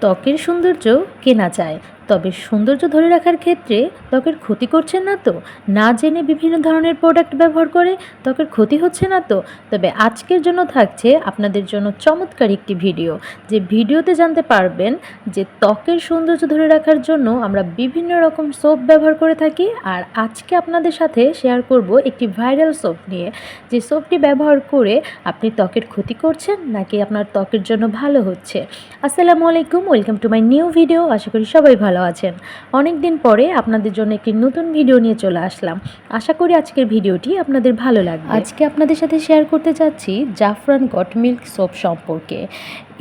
ত্বকের সৌন্দর্য কেনা যায়। তবে সৌন্দর্য ধরে রাখার ক্ষেত্রে ত্বকের ক্ষতি করছেন না তো? না জেনে বিভিন্ন ধরনের প্রোডাক্ট ব্যবহার করে ত্বকের ক্ষতি হচ্ছে না তো? তবে আজকের জন্য থাকছে আপনাদের জন্য চমৎকার একটি ভিডিও যে ভিডিওতে জানতে পারবেন যে ত্বকের সৌন্দর্য ধরে রাখার জন্য আমরা বিভিন্ন রকম সোপ ব্যবহার করে থাকি আর আজকে আপনাদের সাথে শেয়ার করব একটি ভাইরাল সোপ নিয়ে। যে সোপটি ব্যবহার করে আপনি ত্বকের ক্ষতি করছেন নাকি আপনার ত্বকের জন্য ভালো হচ্ছে? আসসালামু আলাইকুম welcome to my new video আশা করি সবাই ভালো আছেন। অনেক দিন পরে আপনাদের জন্য একটি নতুন ভিডিও নিয়ে চলে আসলাম। আশা করি আজকের ভিডিওটি আপনাদের ভালো লাগবে। আজকে আপনাদের সাথে শেয়ার করতে চাচ্ছি জাফরান গট মিল্ক সোপ সম্পর্কে।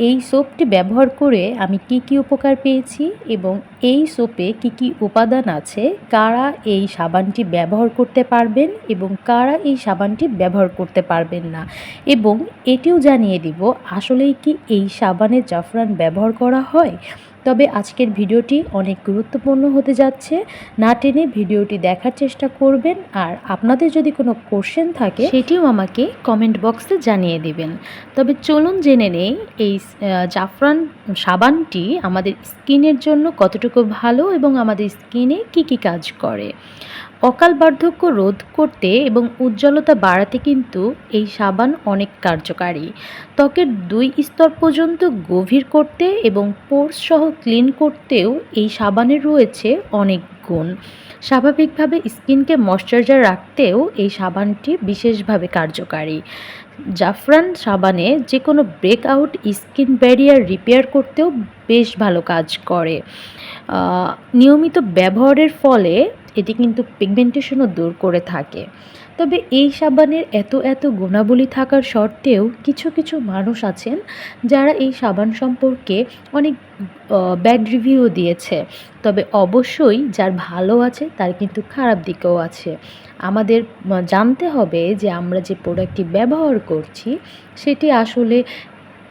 এই সোপটি ব্যবহার করে আমি কি কি উপকার পেয়েছি এবং এই সোপে কি কি উপাদান আছে? কারা এই সাবানটি ব্যবহার করতে পারবেন এবং কারা এই সাবানটি ব্যবহার করতে পারবেন না? এবং এটিও জানিয়ে দিব, আসলেই কি এই সাবানে জাফরান ব্যবহার করা হয়? তবে আজকের ভিডিওটি অনেক গুরুত্বপূর্ণ হতে যাচ্ছে। না টেনে ভিডিওটি দেখার চেষ্টা করবেন আর আপনাদের যদি কোনো কোশ্চেন থাকে সেটিও আমাকে কমেন্ট বক্সে জানিয়ে দেবেন। তবে চলুন জেনে নেই, এই জাফরান সাবানটি আমাদের স্কিনের জন্য কতটুকু ভালো এবং আমাদের স্কিনে কি কি কাজ করে। অকাল বার্ধক্য রোধ করতে এবং উজ্জ্বলতা বাড়াতে কিন্তু এই সাবান অনেক কার্যকারী। ত্বকের দুই স্তর পর্যন্ত গভীর করতে এবং পোর্স সহ ক্লিন করতেও এই সাবানের রয়েছে অনেক গুণ। স্বাভাবিকভাবে স্কিনকে ময়শ্চারাইজার রাখতেও এই সাবানটি বিশেষভাবে কার্যকারী। জাফরান সাবানে যে কোনো ব্রেকআউট, স্কিন ব্যারিয়ার রিপেয়ার করতেও বেশ ভালো কাজ করে। নিয়মিত ব্যবহারের ফলে এটি কিন্তু পিগমেন্টেশনও দূর করে থাকে। তবে এই সাবানের এত এত গুণাবলী থাকার সত্ত্বেও কিছু কিছু মানুষ আছেন যারা এই সাবান সম্পর্কে অনেক ব্যাড রিভিউ দিয়েছে। তবে অবশ্যই যার ভালো আছে তার কিন্তু খারাপ দিকও আছে। আমাদের জানতে হবে যে আমরা যে প্রোডাক্টটি ব্যবহার করছি, সেটি আসলে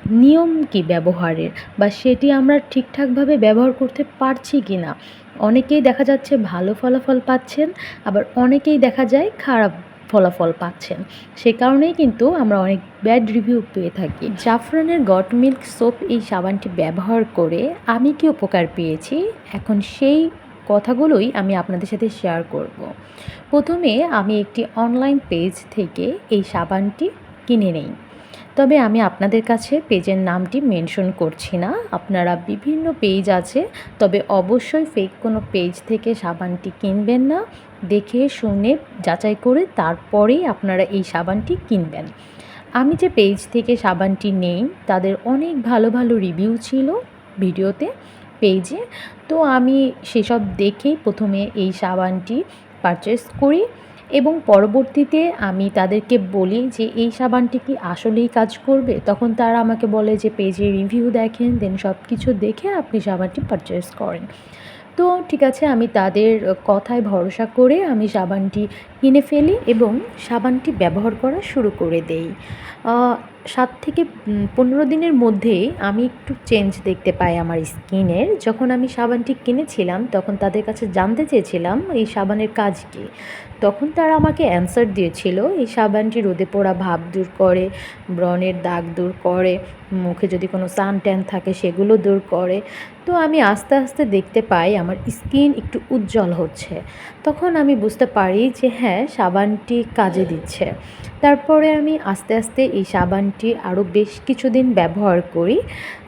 নিয়ম কি ব্যবহারের? বা সেটি আমরা ঠিকঠাকভাবে ব্যবহার করতে পারছি কি না? অনেকেই দেখা যাচ্ছে ভালো ফলাফল পাচ্ছেন, আবার অনেকেই দেখা যায় খারাপ ফলাফল পাচ্ছেন। সে কারণেই কিন্তু আমরা অনেক ব্যাড রিভিউ পেয়ে থাকি। জাফরানের গট মিল্ক সোপ এই সাবানটি ব্যবহার করে আমি কি উপকার পেয়েছি? এখন সেই কথাগুলোই আমি আপনাদের সাথে শেয়ার করব। প্রথমে আমি একটি অনলাইন পেজ থেকে এই সাবানটি কিনে নেই। তবে আমি আপনাদের কাছে পেজের নামটি মেনশন করছি না। আপনারা বিভিন্ন পেজ আছে, তবে অবশ্যই ফেক কোনো পেজ থেকে সাবানটি কিনবেন না। দেখে, শুনে, যাচাই করে তারপরেই আপনারা এই সাবানটি কিনবেন। আমি যে পেজ থেকে সাবানটি নেই, তাদের অনেক ভালো ভালো রিভিউ ছিল ভিডিওতে, পেজে। তো আমি সেসব দেখেই প্রথমে এই সাবানটি পারচেস করি। এবং পরবর্তীতে আমি তাদেরকে বলি যে এই সাবানটি কি আসলেই কাজ করবে? তখন তারা আমাকে বলে যে, পেজে রিভিউ দেখেন, দেন সব কিছু দেখে আপনি সাবানটি পারচেস করেন। তো ঠিক আছে, আমি তাদের কথায় ভরসা করে আমি সাবানটি কিনে ফেলি এবং সাবানটি ব্যবহার করা শুরু করে দেই। সাত থেকে পনেরো দিনের মধ্যেই আমি একটু চেঞ্জ দেখতে পাই আমার স্কিনের। যখন আমি সাবানটি কিনেছিলাম, তখন তাদের কাছে জানতে চেয়েছিলাম এই সাবানের কাজ কী। তখন তারা আমাকে অ্যান্সার দিয়েছিল, এই সাবানটি রোদে পোড়া ভাব দূর করে, ব্রণের দাগ দূর করে, মুখে যদি কোনো সান ট্যান থাকে সেগুলো দূর করে। তো আমি আস্তে আস্তে দেখতে পাই আমার স্কিন একটু উজ্জ্বল হচ্ছে। তখন আমি বুঝতে পারি যে হ্যাঁ সাবানটি কাজে দিচ্ছে। তারপরে আমি আস্তে আস্তে এই সাবানটি আরও বেশ কিছুদিন ব্যবহার করি।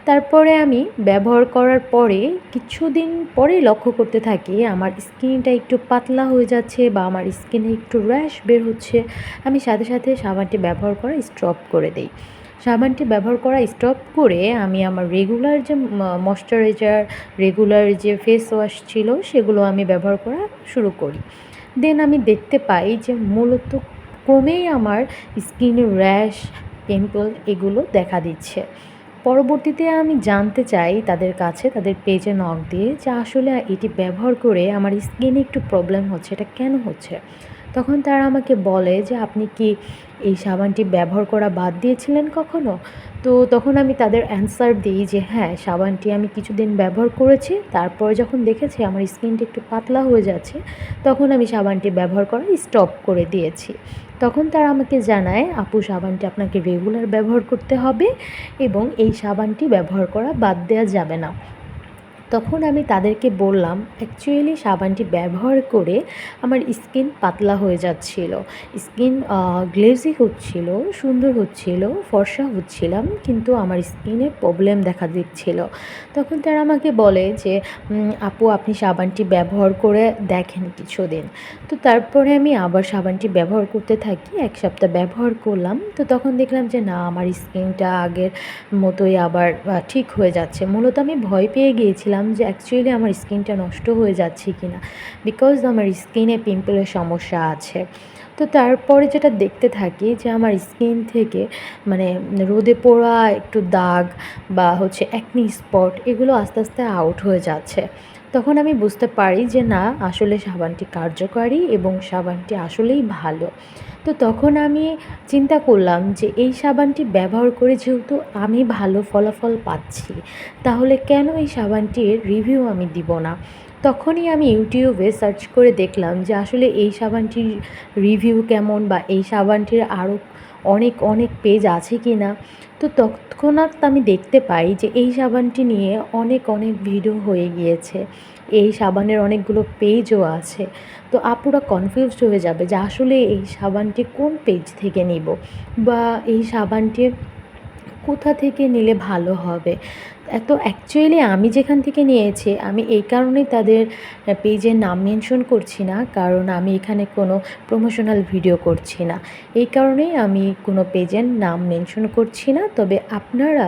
তারপরে আমি ব্যবহার করার পরে কিছুদিন পরে লক্ষ্য করতে থাকি, আমার স্কিনটা একটু পাতলা হয়ে যাচ্ছে বা আমার স্কিনে একটু র্যাশ বের হচ্ছে। আমি সাথে সাথে সাবানটি ব্যবহার করা স্টপ করে দেই। সাবানটি ব্যবহার করা স্টপ করে আমি আমার রেগুলার যে ময়শ্চারাইজার, রেগুলার যে ফেস ওয়াশ ছিল, সেগুলো আমি ব্যবহার করা শুরু করি। দেন আমি দেখতে পাই যে মূলত ক্রমেই আমার স্কিনে র্যাশ, পিম্পল এগুলো দেখা দিচ্ছে। পরবর্তীতে আমি জানতে চাই তাদের কাছে, তাদের পেজে নখ দিয়ে যে আসলে এটি ব্যবহার করে আমার স্কিনে একটু প্রবলেম হচ্ছে, এটা কেন হচ্ছে? তখন তারা আমাকে বলে যে, আপনি কি এই সাবানটি ব্যবহার করা বাদ দিয়েছিলেন কখনো? তো তখন আমি তাদের অ্যান্সার দিই যে হ্যাঁ সাবানটি আমি কিছুদিন ব্যবহার করেছি। তারপরে যখন দেখেছি আমার স্কিনটা একটু পাতলা হয়ে যাচ্ছে, তখন আমি সাবানটি ব্যবহার করা স্টপ করে দিয়েছি। তখন তারা আমাকে জানায়, আপু, সাবানটি আপনাকে রেগুলার ব্যবহার করতে হবে এবং এই সাবানটি ব্যবহার করা বাদ দেওয়া যাবে না। তখন আমি তাদেরকে বললাম অ্যাকচুয়ালি সাবানটি ব্যবহার করে আমার স্কিন পাতলা হয়ে যাচ্ছিল। স্কিন গ্লেজি হচ্ছিল, সুন্দর হচ্ছিল, ফর্সা হচ্ছিলাম, কিন্তু আমার স্কিনে প্রবলেম দেখা দিচ্ছিল। তখন তারা আমাকে বলে যে আপু, আপনি সাবানটি ব্যবহার করে দেখেন কিছুদিন। তো তারপরে আমি আবার সাবানটি ব্যবহার করতে থাকি, এক সপ্তাহ ব্যবহার করলাম। তো তখন দেখলাম যে, না, আমার স্কিনটা আগের মতোই আবার ঠিক হয়ে যাচ্ছে। মূলত আমি ভয় পেয়ে গিয়েছিলাম যে অ্যাকচুয়ালি আমার স্কিনটা নষ্ট হয়ে যাচ্ছে কি না বিকজ আমার স্কিনে পিম্পলের সমস্যা আছে। তো তারপরে যেটা দেখতে থাকি যে আমার স্কিন থেকে মানে রোদে পোড়া একটু দাগ বা হচ্ছে অ্যাকনি স্পট এগুলো আস্তে আস্তে আউট হয়ে যাচ্ছে। তখন আমি বুঝতে পারি যে না, আসলে সাবানটি কার্যকারী এবং সাবানটি আসলেই ভালো। তো তখন আমি চিন্তা করলাম যে এই সাবানটি ব্যবহার করে যেহেতু আমি ভালো ফলাফল পাচ্ছি, তাহলে কেন এই সাবানটির রিভিউ আমি দিব না? তখনই আমি ইউটিউবে সার্চ করে দেখলাম যে আসলে এই সাবানটির রিভিউ কেমন বা এই সাবানটির আরও অনেক অনেক পেজ আছে কি না তো তৎক্ষণাৎ আমি দেখতে পাই যে এই সাবানটি নিয়ে অনেক অনেক ভিডিও হয়ে গিয়েছে। এই সাবানের অনেকগুলো পেজও আছে। তো আপুরা কনফিউজড হয়ে যাবে যে আসলে এই সাবানটি কোন পেজ থেকে নিব? বা এই সাবানটি কোথা থেকে নিলে ভালো হবে? এত অ্যাকচুয়ালি আমি যেখান থেকে নিয়েছি, আমি এই কারণেই তাদের পেজের নাম মেনশন করছি না, কারণ আমি এখানে কোনো প্রমোশনাল ভিডিও করছি না। এই কারণেই আমি কোনো পেজের নাম মেনশন করছি না, তবে আপনারা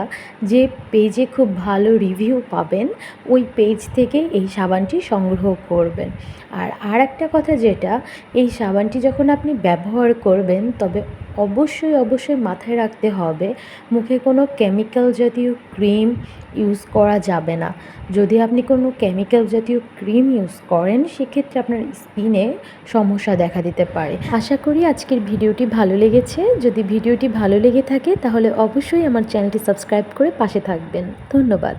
যে পেজে খুব ভালো রিভিউ পাবেন, ওই পেজ থেকে এই সাবানটি সংগ্রহ করবেন। আর আর একটা কথা যেটা, এই সাবানটি যখন আপনি ব্যবহার করবেন, তবে অবশ্যই অবশ্যই মাথায় রাখতে হবে, মুখে কোনো কেমিক্যাল জাতীয় ক্রিম ইউজ করা যাবে না। যদি আপনি কোনো কেমিক্যাল জাতীয় ক্রিম ইউজ করেন, সেক্ষেত্রে আপনার স্কিনে সমস্যা দেখা দিতে পারে। আশা করি আজকের ভিডিওটি ভালো লেগেছে। যদি ভিডিওটি ভালো লেগে থাকে, তাহলে অবশ্যই আমার চ্যানেলটি সাবস্ক্রাইব করে পাশে থাকবেন। ধন্যবাদ।